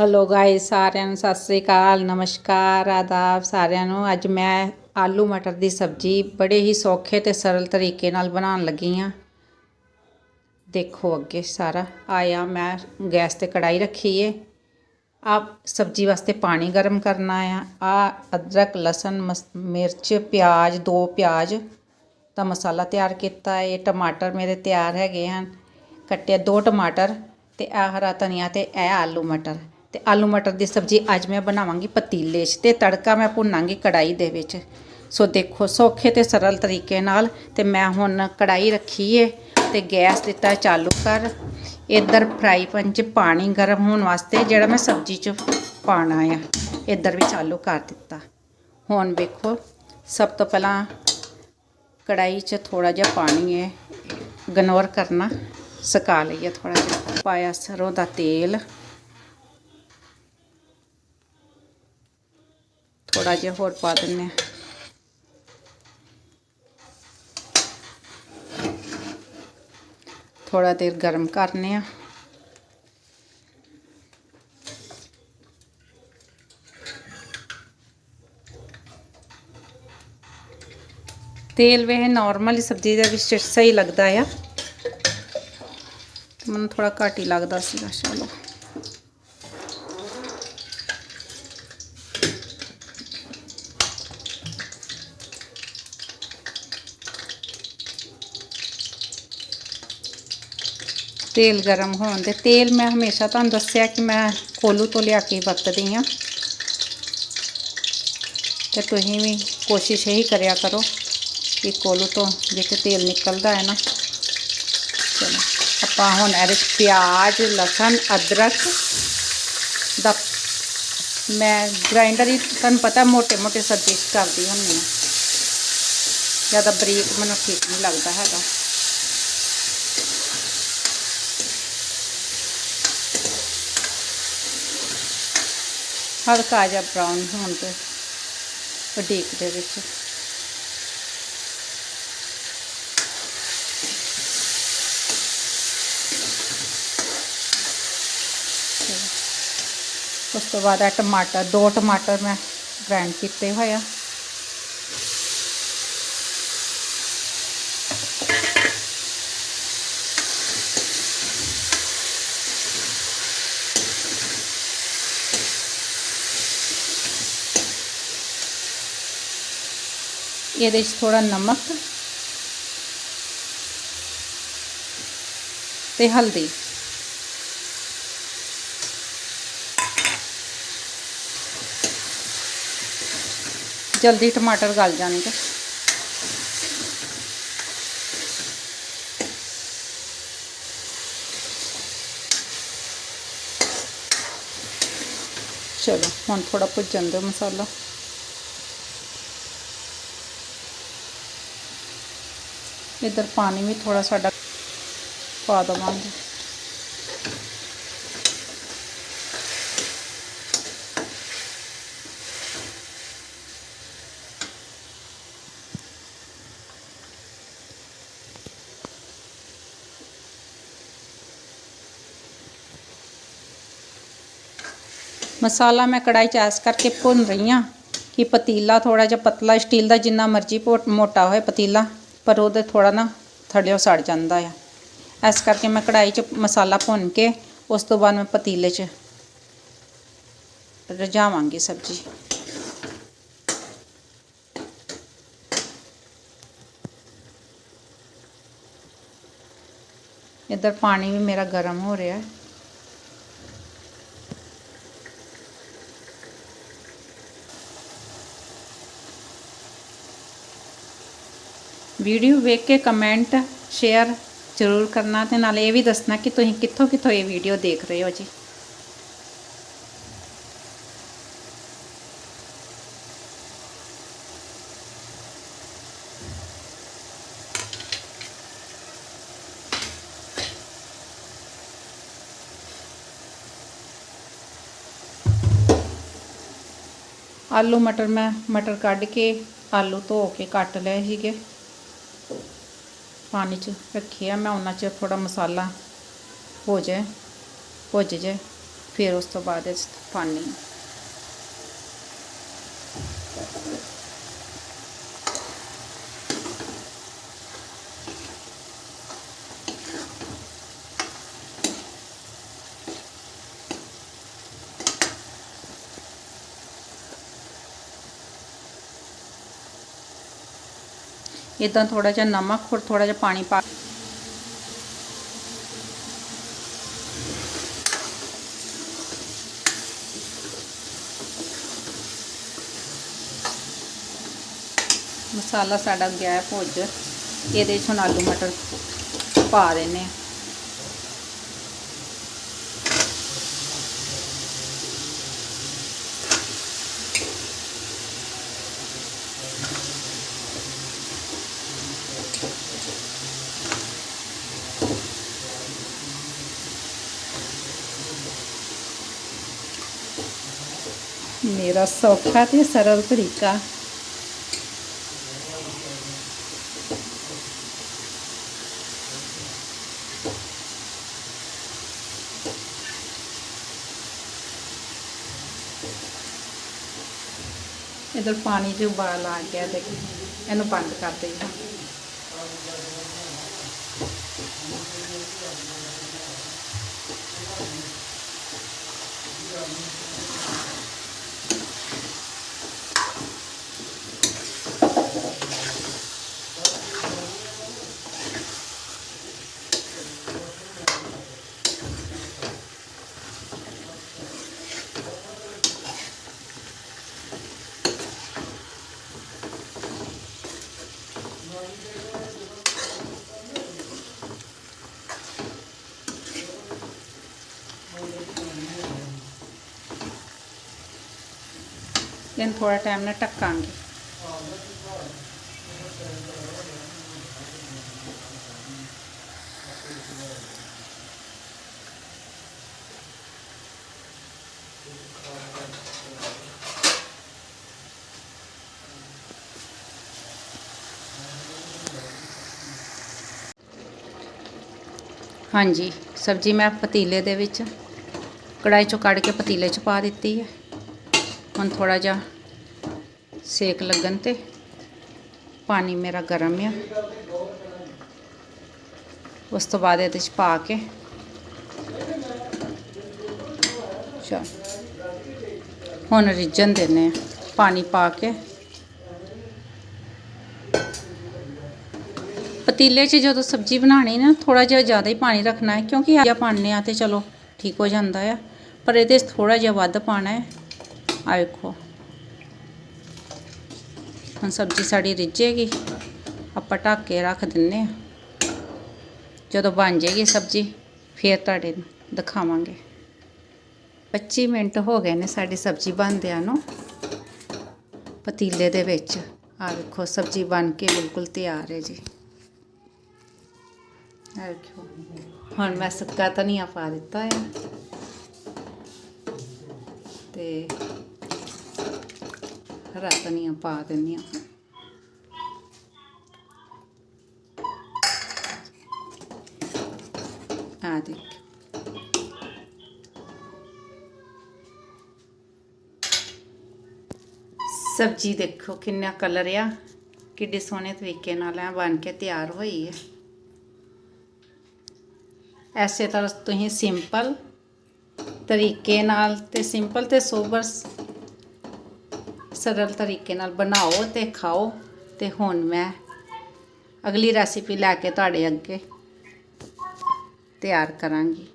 Hello guys ਸਾਰਿਆਂ ਨੂੰ ਸਤਿ ਸ੍ਰੀ ਅਕਾਲ, ਨਮਸਕਾਰ, ਆਦਾਬ। ਸਾਰਿਆਂ ਨੂੰ ਅੱਜ ਮੈਂ ਆਲੂ ਮਟਰ ਦੀ ਸਬਜ਼ੀ ਬੜੇ ਹੀ ਸੌਖੇ ਤੇ ਸਰਲ ਤਰੀਕੇ ਨਾਲ ਬਣਾਉਣ ਲੱਗੀ ਆ ਦੇਖੋ ਅੱਗੇ ਸਾਰਾ। ਆਇਆ ਮੈਂ ਗੈਸ ਤੇ ਕੜਾਈ ਰੱਖੀ ਏ। ਆ ਸਬਜ਼ੀ ਵਾਸਤੇ ਪਾਣੀ ਗਰਮ ਕਰਨਾ ਆ। ਆ ਅਦਰਕ, ਲਸਣ, ਮਸ- ਮਿਰਚ, ਪਿਆਜ਼, ਦੋ ਪਿਆਜ਼ ਦਾ ਮਸਾਲਾ ਤਿਆਰ ਕੀਤਾ ਇਹ ਟਮਾਟਰ ਮੇਰੇ ਤਿਆਰ ਹੈਗੇ ਹਨ। ਕੱਟੇ ਦੋ ਟਮਾਟਰ ਤੇ ਆ ਹਰਾ ਧਨੀਆ ਤੇ ਇਹ ਆਲੂ ਮਟਰ। ਤੇ ਆਲੂ ਮਟਰ ਦੀ ਸਬਜ਼ੀ ਅੱਜ ਮੈਂ ਬਣਾਵਾਂਗੀ ਪਤੀਲੇ 'ਚ ਤੇ ਤੜਕਾ ਮੈਂ ਭੁੰਨਾਂਗੀ ਕੜਾਈ ਦੇ ਵਿੱਚ। ਸੋ ਦੇਖੋ, ਸੌਖੇ ਤੇ ਸਰਲ ਤਰੀਕੇ ਨਾਲ ਤੇ ਮੈਂ ਹੁਣ ਕੜਾਈ ਰੱਖੀ ਏ ਤੇ ਗੈਸ ਦਿੱਤਾ ਚਾਲੂ ਕਰ। ਇੱਧਰ ਫਰਾਈ ਪੈਨ 'ਚ ਪਾਣੀ ਗਰਮ ਹੋਣ ਵਾਸਤੇ ਜਿਹੜਾ ਮੈਂ ਸਬਜ਼ੀ 'ਚ ਪਾਣਾ ਆ, ਇੱਧਰ ਵੀ ਚਾਲੂ ਕਰ ਦਿੱਤਾ। ਹੁਣ ਵੇਖੋ, ਸਭ ਤੋਂ ਪਹਿਲਾਂ ਕੜਾਈ 'ਚ ਥੋੜਾ ਜਿਹਾ ਪਾਣੀ ਹੈ ਗਨੋਰ ਕਰਨਾ, ਸੁਕਾ ਲਈਏ ਥੋੜਾ ਜਿਹਾ। ਪਾਇਆ ਸਰੋਂ ਦਾ ਤੇਲ। ਥੋੜਾ ਜਿਹਾ ਹੋਰ ਪਾ ਦਿੰਨੇ ਹਾਂ। ਥੋੜਾ ਦੇਰ ਗਰਮ ਕਰਨੇ ਆ। ਤੇਲ ਵੇ ਨਾਰਮਲ ਸਬਜ਼ੀ ਦੇ ਵਿੱਚ ਸਹੀ ਲੱਗਦਾ ਆ। ਮੈਨੂੰ ਥੋੜਾ ਘੱਟ ਹੀ ਲੱਗਦਾ ਸੀਗਾ, ਚਲੋ। तेल गर्म होने तेल मैं हमेशा तुम दसिया कि मैं कोलू तो लिया के वरत दी हाँ। तो तुम भी कोशिश यही करो कि कोलू तो जो तेल निकलता है ना। चलो आप हम ए प्याज लसन अदरक द मैं ग्राइंडर ही तुम पता मोटे मोटे सब्ज़ी करती हूँ ज़्यादा बरीक मैं ठीक नहीं लगता है ता। ਹਲਕਾ ਜਿਹਾ ਬਰਾਊਨ ਹੋਣ ਤੇ ਉਡੀਕ ਦੇ ਵਿੱਚ। ਉਸ ਤੋਂ ਬਾਅਦ ਆ ਟਮਾਟਰ, ਦੋ ਟਮਾਟਰ ਮੈਂ ਗ੍ਰਾਈਂਡ ਕੀਤੇ ਹੋਏ ਇਹਦੇ 'ਚ ਥੋੜਾ ਨਮਕ ਤੇ ਹਲਦੀ। ਜਲਦੀ ਟਮਾਟਰ ਗਲ ਜਾਣਗੇ। ਚਲੋ, ਹੁਣ ਥੋੜਾ ਭੁੱਜਣ ਦਿਓ ਮਸਾਲਾ। ਇੱਧਰ ਪਾਣੀ ਵੀ ਥੋੜਾ ਸਾਡਾ ਪਾ ਦਵਾਂਗੇ ਮਸਾਲਾ ਮੈਂ ਕੜਾਈ 'ਚ ਐਸ ਕਰਕੇ ਭੁੰਨ ਰਹੀ ਹਾਂ ਕਿ ਪਤੀਲਾ ਥੋੜਾ ਜਿਹਾ ਪਤਲਾ ਸਟੀਲ ਦਾ ਜਿੰਨਾ ਮਰਜ਼ੀ ਮੋਟਾ ਹੋਏ ਪਤੀਲਾ ਪਰ ਉਹਦੇ ਥੋੜਾ ਨਾ ਥੱਲਿਓਂ ਸੜ ਜਾਂਦਾ ਆ। ਇਸ ਕਰਕੇ ਮੈਂ ਕੜਾਈ 'ਚ ਮਸਾਲਾ ਭੁੰਨ ਕੇ ਉਸ ਤੋਂ ਬਾਅਦ ਮੈਂ ਪਤੀਲੇ 'ਚ ਰਝਾਵਾਂਗੀ ਸਬਜ਼ੀ। ਇੱਧਰ ਪਾਣੀ ਵੀ ਮੇਰਾ ਗਰਮ ਹੋ ਰਿਹਾ। ਹੈ ਵੀਡੀਓ ਵੇਖ ਕੇ ਕਮੈਂਟ ਸ਼ੇਅਰ ਜ਼ਰੂਰ ਕਰਨਾ ਤੇ ਨਾਲੇ ਇਹ ਵੀ ਦੱਸਣਾ ਕਿ ਤੁਸੀਂ ਕਿੱਥੋਂ ਕਿੱਥੋਂ ਇਹ ਵੀਡੀਓ ਦੇਖ ਰਹੇ ਹੋ ਜੀ ਆਲੂ ਮਟਰ ਮੈਂ ਮਟਰ ਕੱਢ ਕੇ ਆਲੂ ਧੋ ਕੇ ਕੱਟ ਲਏ ਸੀਗੇ ਪਾਣੀ 'ਚ ਰੱਖੀ ਆ, ਮੈਂ ਉਹਨਾਂ 'ਚ ਥੋੜਾ ਮਸਾਲਾ ਹੋ ਜਾਏ, ਭੁੱਜ ਜਾਏ, ਫਿਰ ਉਸ ਤੋਂ ਬਾਅਦ ਇਸ ਪਾਣੀ। ਇਦਾਂ ਥੋੜਾ ਜਿਹਾ ਨਮਕ ਹੋਰ ਥੋੜਾ ਜਿਹਾ ਪਾਣੀ ਪਾ ਮਸਾਲਾ ਸਾਡਾ ਗਿਆ ਹੈ ਭੁੱਜ ਇਹਦੇ 'ਚ ਹੁਣ ਆਲੂ ਮਟਰ ਪਾ ਦੇਣੇ ਆ ਮੇਰਾ ਸੌਖਾ ਤੇ ਸਰਲ ਤਰੀਕਾ। ਇਧਰ ਪਾਣੀ 'ਚ ਉਬਾਲ ਆ ਗਿਆ, ਦੇਖ, ਇਹਨੂੰ ਬੰਦ ਕਰ ਦੇਈਏ ਇਹਨੂੰ ਥੋੜਾ ਟਾਈਮ ਨਾਲ ਢੱਕਾਂਗੇ। ਹਾਂਜੀ, ਸਬਜ਼ੀ ਮੈਂ ਪਤੀਲੇ ਦੇ ਵਿੱਚ ਕੜਾਈ ਚੋਂ ਕੱਢ ਕੇ ਪਤੀਲੇ 'ਚ ਪਾ ਦਿੱਤੀ ਹੈ। ਹੁਣ ਥੋੜਾ ਜਿਹਾ ਸੇਕ ਲੱਗਣ ਤੇ। ਪਾਣੀ ਮੇਰਾ ਗਰਮ ਆ। ਉਸ ਤੋਂ ਬਾਅਦ ਇਹਦੇ 'ਚ ਪਾ ਕੇ। ਚਲ। ਹੁਣ ਰਿੱਝਣ ਦਿੰਦੇ ਆ। ਪਾਣੀ ਪਾ ਕੇ। ਪਤੀਲੇ 'ਚ ਜਦੋਂ ਸਬਜ਼ੀ ਬਣਾਣੀ ਨਾ ਥੋੜਾ ਜਿਹਾ ਜ਼ਿਆਦਾ ਹੀ ਪਾਣੀ ਰੱਖਣਾ ਹੈ, ਕਿਉਂਕਿ ਆ ਪਾਣੇ ਆ ਤੇ ਚਲੋ ਠੀਕ ਹੋ ਜਾਂਦਾ ਆ। ਪਰ ਇਹਦੇ 'ਚ ਥੋੜਾ ਜਿਹਾ ਵੱਧ ਪਾਣਾ ਹੈ। ਆ ਵੇਖੋ ਹੁਣ ਸਬਜ਼ੀ ਸਾਡੀ ਰਿੱਝੇਗੀ। ਆਪਾਂ ਢੱਕ ਕੇ ਰੱਖ ਦਿੰਨੇ ਆ। ਜਦੋਂ ਬਣ ਜਾਏਗੀ ਸਬਜ਼ੀ, ਫੇਰ ਤੁਹਾਡੇ ਨੂੰ ਦਿਖਾਵਾਂਗੇ। 25 ਮਿੰਟ ਹੋ ਗਏ ਨੇ ਸਾਡੀ ਸਬਜ਼ੀ ਬਣਦਿਆਂ ਨੂੰ। ਪਤੀਲੇ ਦੇ ਵਿੱਚ। ਆ ਵੇਖੋ, ਸਬਜ਼ੀ ਬਣ ਕੇ ਬਿਲਕੁਲ ਤਿਆਰ ਹੈ ਜੀ। ਆ ਵੇਖੋ, ਹੁਣ ਮੈਂ ਸੁੱਕਾ ਧਨੀਆ ਪਾ ਦਿੱਤਾ ਹੈ ਤੇ ਹਰਾ ਪਾ ਦਿੰਦੀ ਹਾਂ ਆ ਦੇਖ। ਸਬਜ਼ੀ ਦੇਖੋ ਕਿੰਨਾ ਕਲਰ ਆ। ਕਿੱਡੇ ਸੋਹਣੇ ਤਰੀਕੇ ਨਾਲ ਆ, ਬਣ ਕੇ ਤਿਆਰ ਹੋਈ ਹੈ ਐਸੇ ਤਰ੍ਹਾਂ ਤੁਸੀਂ ਸਿੰਪਲ ਤਰੀਕੇ ਨਾਲ ਤੇ ਸਿੰਪਲ ਤੇ ਸੋਬਰ ਸਰਲ ਤਰੀਕੇ ਨਾਲ ਬਣਾਓ ਤੇ ਖਾਓ ਤੇ ਹੁਣ ਮੈਂ ਅਗਲੀ ਰੈਸਿਪੀ ਲੈ ਕੇ ਤੁਹਾਡੇ ਅੱਗੇ ਤਿਆਰ ਕਰਾਂਗੀ।